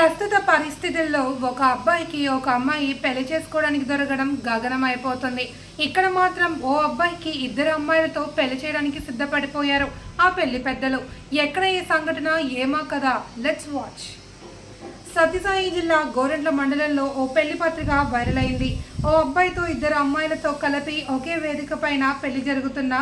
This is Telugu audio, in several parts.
ప్రస్తుత పరిస్థితుల్లో ఒక అబ్బాయికి ఒక అమ్మాయి పెళ్ళి చేసుకోవడానికి దొరకడం గగనం అయిపోతుంది ఇక్కడ మాత్రం ఓ అబ్బాయికి ఇద్దరు అమ్మాయిలతో పెళ్ళి చేయడానికి సిద్ధపడిపోయారు ఆ పెళ్ళి పెద్దలు. ఎక్కడ ఈ సంఘటన? ఏమా కదా? లెట్స్ వాచ్ సత్యసాయి జిల్లా గోరెంట్ల మండలంలో ఓ పెళ్ళి పత్రిక వైరల్ అయింది. ఓ అబ్బాయితో ఇద్దరు అమ్మాయిలతో కలిపి ఒకే వేదిక పైన పెళ్ళి జరుగుతున్న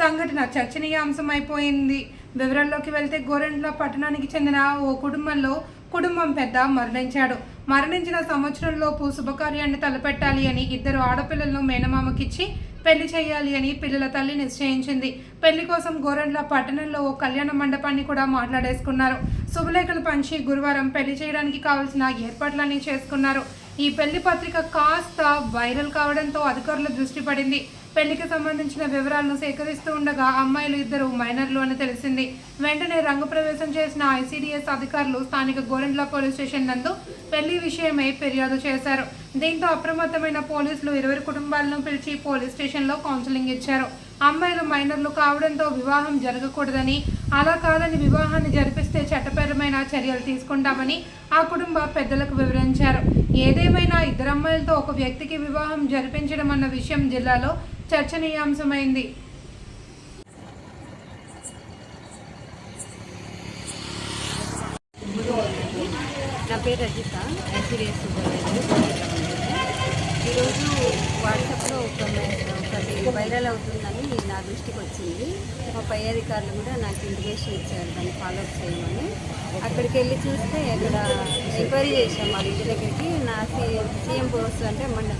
సంఘటన చర్చనీయాంశం అయిపోయింది వివరాల్లోకి వెళ్తే గోరెంట్ల పట్టణానికి చెందిన ఓ కుటుంబంలో కుటుంబం పెద్ద మరణించాడు. మరణించిన సంవత్సరంలోపు శుభకార్యాన్ని తలపెట్టాలి అని ఇద్దరు ఆడపిల్లలను మేనమామకిచ్చి పెళ్ళి చేయాలి అని పిల్లల తల్లి నిశ్చయించింది. పెళ్ళి కోసం గోరంట్ల పట్టణంలో ఓ కళ్యాణ మండపాన్ని కూడా మాట్లాడేసుకున్నారు. శుభలేఖలు పంచి గురువారం పెళ్ళి చేయడానికి కావలసిన ఏర్పాట్లన్నీ చేసుకున్నారు. ఈ పెళ్ళి పత్రిక కాస్త వైరల్ కావడంతో అధికారుల దృష్టి పడింది. పెళ్ళికి సంబంధించిన వివరాలను సేకరిస్తూ ఉండగా అమ్మాయిలు ఇద్దరు మైనర్లు అని తెలిసింది. వెంటనే రంగప్రవేశం చేసిన ఐసీడీఎస్ అధికారులు స్థానిక గోరెండ్ల పోలీస్ స్టేషన్ నందు పెళ్ళి విషయమై ఫిర్యాదు చేశారు. దీంతో అప్రమత్తమైన పోలీసులు ఇరువురు కుటుంబాలను పిలిచి పోలీస్ స్టేషన్లో కౌన్సిలింగ్ ఇచ్చారు. అమ్మాయిలు మైనర్లు కావడంతో వివాహం జరగకూడదని అలా కాదని వివాహాన్ని జరిపిస్తే చట్టపై కఠినమైన చర్యలు తీసుకుంటామని ఆ కుటుంబ పెద్దలకు వివరించారు. ఏదేమైనా ఇద్దరు అమ్మాయిలతో ఒక వ్యక్తికి వివాహం జరిపించడం అన్న విషయం జిల్లాలో చర్చనీయాంశమైంది. నా పేరు రజిత. ఐసీడీఎస్ ఈరోజు వాట్సాప్లో ఒక ఒకటి వైరల్ అవుతుందని నా దృష్టికి వచ్చింది. మా పై అధికారులు కూడా నాకు ఇంటిమేషన్ ఇచ్చారు. దాన్ని ఫాలో చేయమని. అక్కడికి వెళ్ళి చూస్తే అక్కడ ఎంక్వైరీ చేశాం వాళ్ళ ఇంటి దగ్గరికి. నా సీఎం పోస్ట్ అంటే మన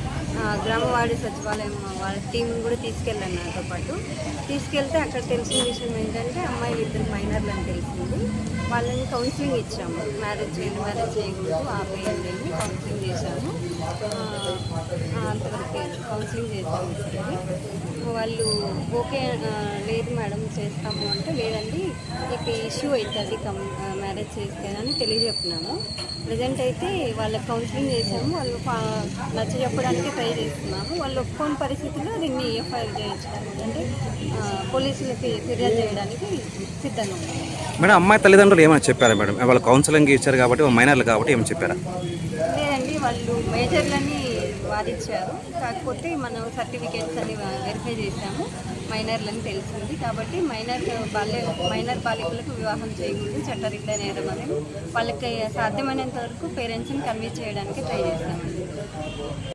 గ్రామవాడి సచివాలయం వాళ్ళ టీం కూడా తీసుకెళ్ళాను నాతో పాటు. తీసుకెళ్తే అక్కడ తెలిసిన విషయం ఏంటంటే అమ్మాయిలు ఇద్దరు మైనర్లు అని తెలిసింది. వాళ్ళని కౌన్సిలింగ్ ఇచ్చాము. మ్యారేజ్ చేయండి మ్యారేజ్ చేయకూడదు ఆ అని కౌన్సిలింగ్ చేశాము. అంతవరకు కౌన్సిలింగ్ ఇక్కడికి వాళ్ళు ఓకే లేదు మేడం చేస్తాము అంటే లేదండి మీకు ఇష్యూ అవుతుంది కం మ్యారేజ్ చేస్తే అని తెలియజెప్పినాము ప్రజెంట్ అయితే వాళ్ళకి కౌన్సిలింగ్ చేసాము వాళ్ళు నచ్చ చెప్పడానికి ట్రై చేస్తున్నాము. వాళ్ళు ఒప్పుకోని పరిస్థితిలో దీన్ని ఎఫ్ఐఆర్ చేయించడానికి అంటే పోలీసులకి ఫిర్యాదు చేయడానికి సిద్ధంగా ఉన్నాము. మేడం అమ్మాయి తల్లిదండ్రులు ఏమైనా చెప్పారా మేడం? వాళ్ళు కౌన్సిలింగ్ ఇచ్చారు కాబట్టి మైనర్లు కాబట్టి ఏమైనా చెప్పారా? లేదండి వాళ్ళు మేజర్లని వాదించారు. కాకపోతే మనం సర్టిఫికేట్స్ అని వెరిఫై చేశాము. మైనర్లని తెలిసింది. కాబట్టి మైనర్ బాల్య మైనర్ బాలికలకు వివాహం చేయకూడదు చట్టరీత్యా నేరం అనేది వాళ్ళకి సాధ్యమైనంత వరకు పేరెంట్స్ని కన్విన్స్ చేయడానికి ట్రై చేశామండి.